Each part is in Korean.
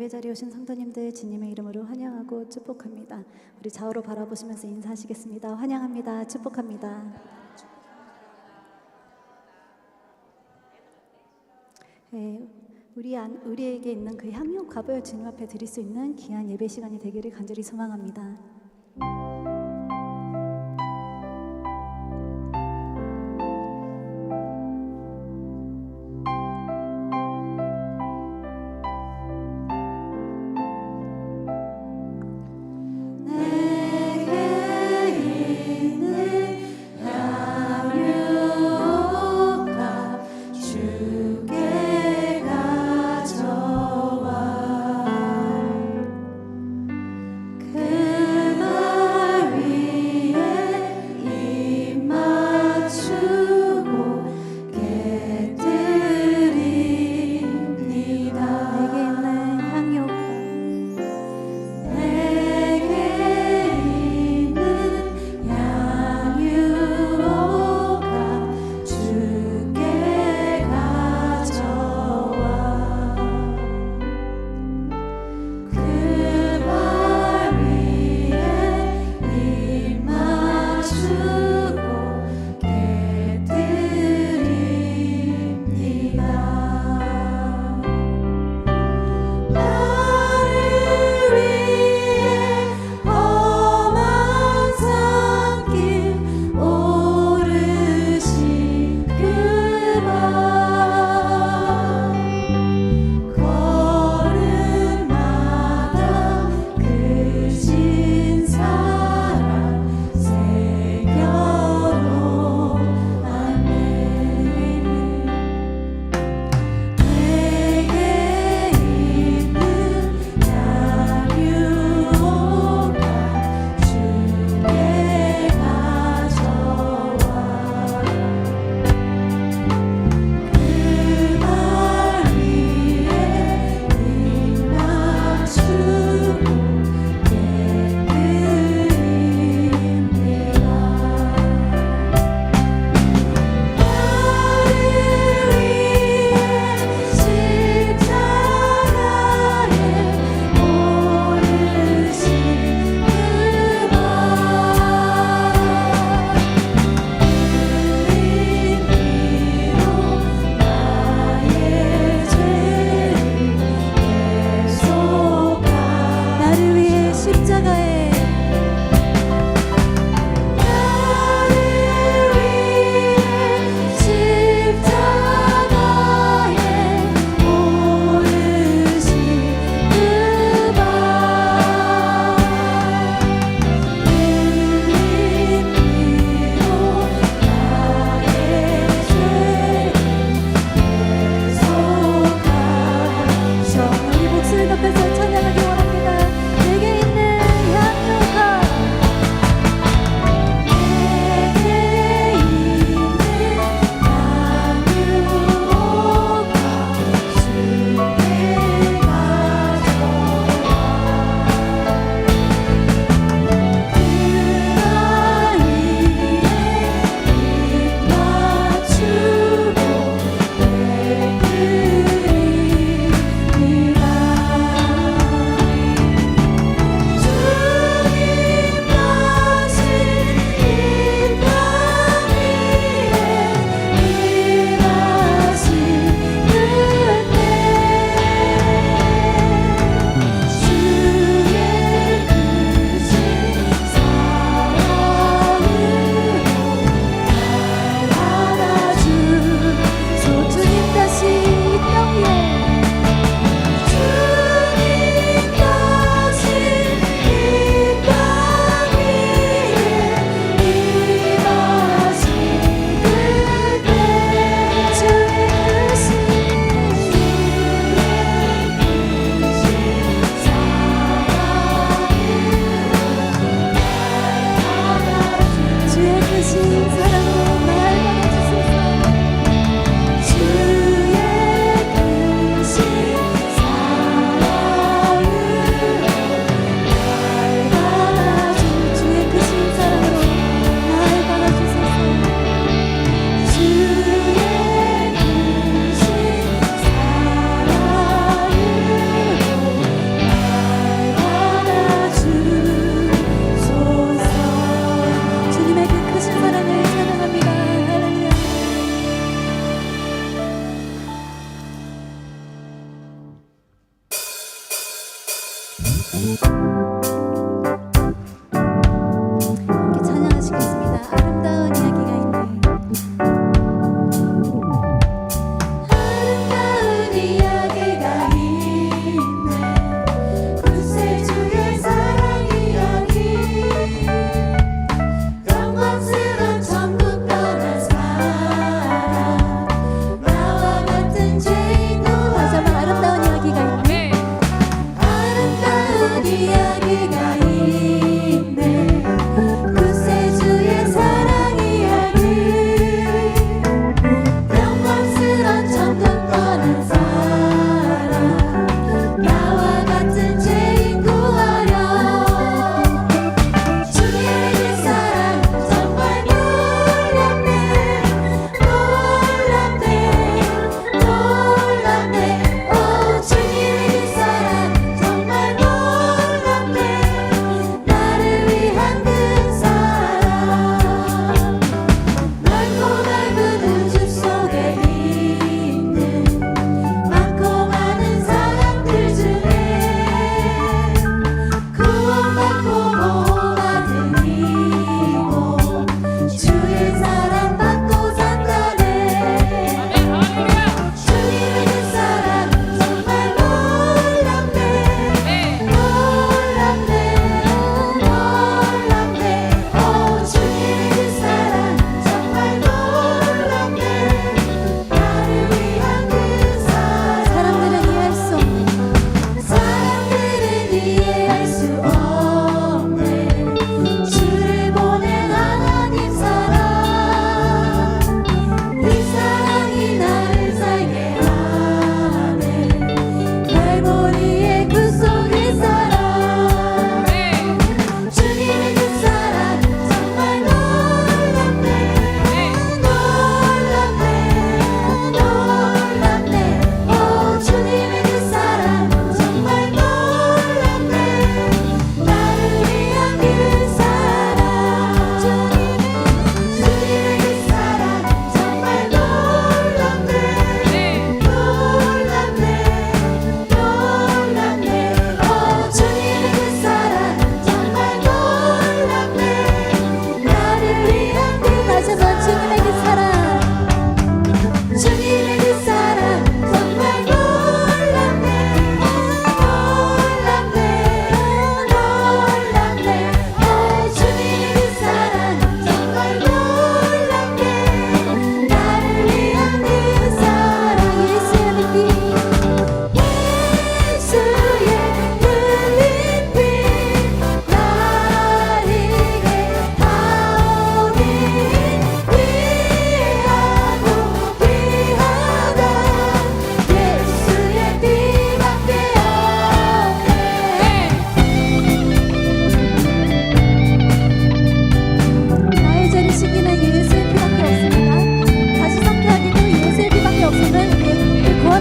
예배 자리에 오신 성도님들 주님의 이름으로 환영하고 축복합니다. 우리 좌우로 바라보시면서 인사하시겠습니다. 환영합니다. 축복합니다. 네, 우리 안, 우리에게 있는 그 향유 값을 주님 앞에 드릴 수 있는 귀한 예배 시간이 되기를 간절히 소망합니다. Música carregar.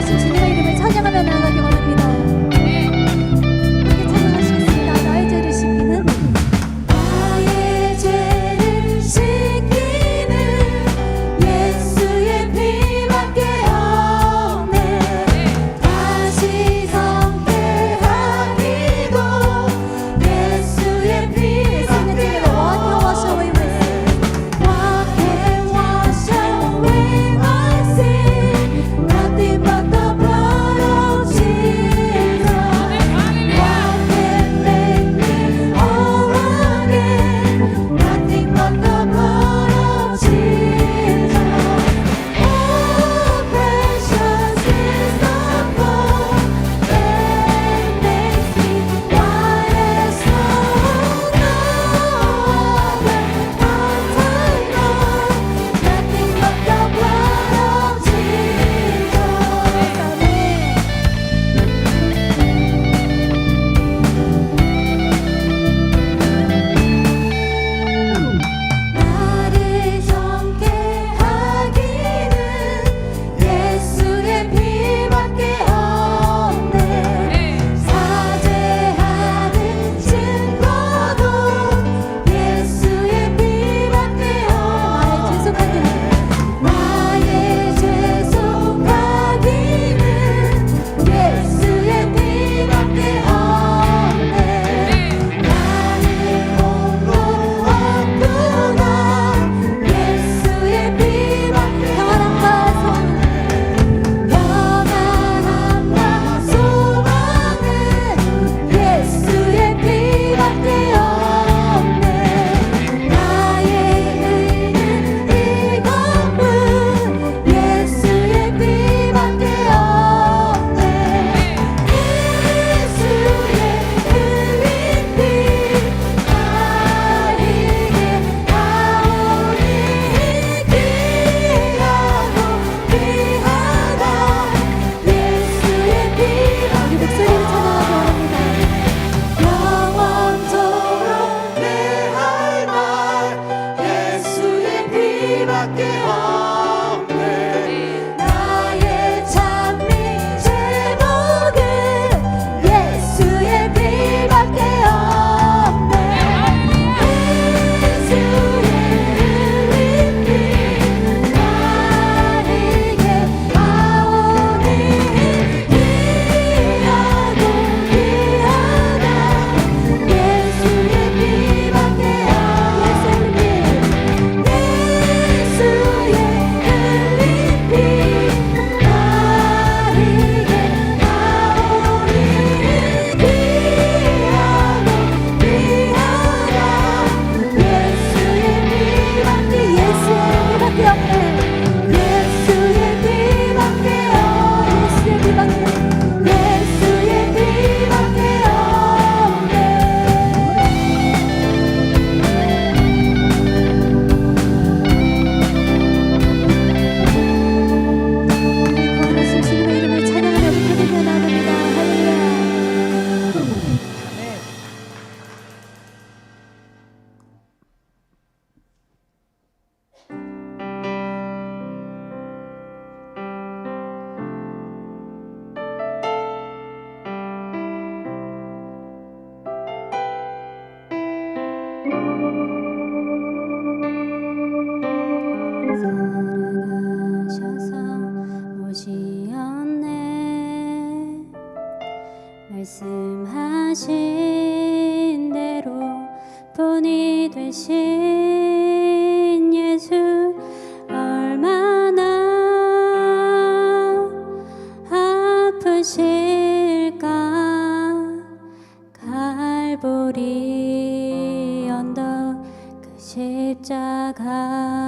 Gracias, Señor. 말씀하신 대로 본이 되신 예수 얼마나 아프실까? 갈보리 언덕 그 십자가